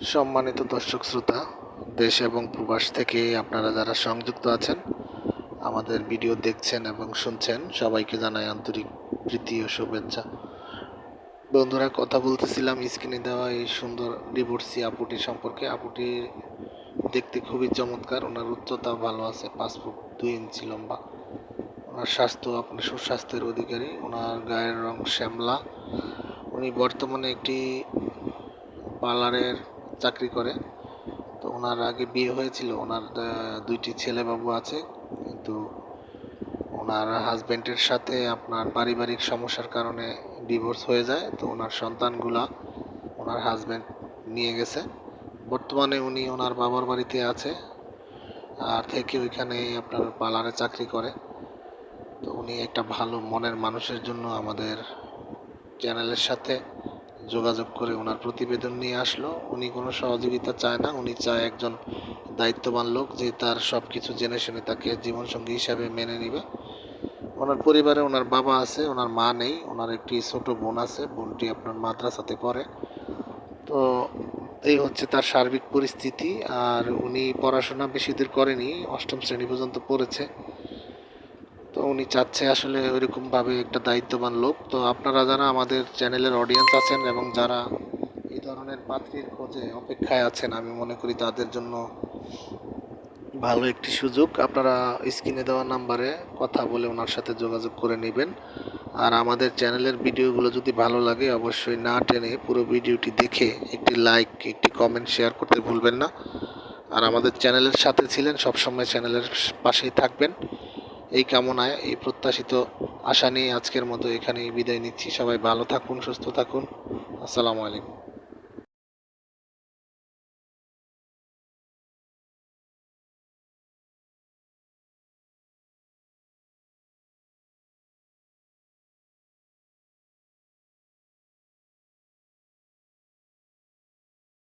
সম্মানিত দর্শক শ্রোতা, দেশ এবং প্রবাস থেকে আপনারা যারা সংযুক্ত আছেন, আমাদের ভিডিও দেখছেন এবং শুনছেন, সবাইকে জানাই আন্তরিক প্রীতি ও শুভেচ্ছা। বন্ধুরা, কথা বলতেছিলাম, স্ক্রিনে দেওয়া এই সুন্দর ডিভোর্সি আপুটি সম্পর্কে। আপুটি দেখতে খুবই চমৎকার, ওনার উচ্চতা ভালো আছে, পাঁচ ফুট দুই ইঞ্চি লম্বা। ওনার স্বাস্থ্য আপনার সুস্বাস্থ্যের অধিকারী, ওনার গায়ের রং শ্যামলা। উনি বর্তমানে একটি পার্লারের চাকরি করে। তো ওনার আগে বিয়ে হয়েছিল, ওনার দুইটি ছেলে বাবু আছে। কিন্তু ওনার হাজবেন্ডের সাথে আপনার পারিবারিক সমস্যার কারণে ডিভোর্স হয়ে যায়। তো ওনার সন্তানগুলা ওনার হাজবেন্ড নিয়ে গেছে। বর্তমানে উনি ওনার বাবার বাড়িতে আছে আর থেকে ওইখানে আপনার পার্লারে চাকরি করে। তো উনি একটা ভালো মনের মানুষের জন্য আমাদের চ্যানেলের সাথে যোগাযোগ করে ওনার প্রতিবেদন নিয়ে আসলো। উনি কোনো সহযোগিতা চায় না। উনি চায় একজন দায়িত্ববান লোক যে তার সব কিছু জেনে শুনে তাকে জীবনসঙ্গী হিসাবে মেনে নেবে। ওনার পরিবারে ওনার বাবা আছে, ওনার মা নেই, ওনার একটি ছোট বোন আছে, বোনটি আপনার মাদ্রাসাতে পড়ে। তো এই হচ্ছে তার সার্বিক পরিস্থিতি। আর উনি পড়াশোনা বেশি দূর করেনি, অষ্টম শ্রেণি পর্যন্ত পড়েছে। তো উনি চাচ্ছে আসলে ওইরকমভাবে একটা দায়িত্ববান লোক। তো আপনারা যারা আমাদের চ্যানেলের অডিয়েন্স আছেন এবং যারা এই ধরনের পাত্রীর খোঁজে অপেক্ষায় আছেন, আমি মনে করি তাদের জন্য ভালো একটি সুযোগ। আপনারা স্ক্রিনে দেওয়া নাম্বারে কথা বলে ওনার সাথে যোগাযোগ করে নেবেন। আর আমাদের চ্যানেলের ভিডিওগুলো যদি ভালো লাগে, অবশ্যই না টেনে পুরো ভিডিওটি দেখে একটি লাইক, একটি কমেন্ট শেয়ার করতে ভুলবেন না। আর আমাদের চ্যানেলের সাথে ছিলেন, সবসময় চ্যানেলের পাশেই থাকবেন। এই কামনায় এই প্রত্যাশিত আশা নিয়ে আজকের মতো এখানেই বিদায় নিচ্ছি। সবাই ভালো থাকুন, সুস্থ থাকুন। আসসালামু আলাইকুম।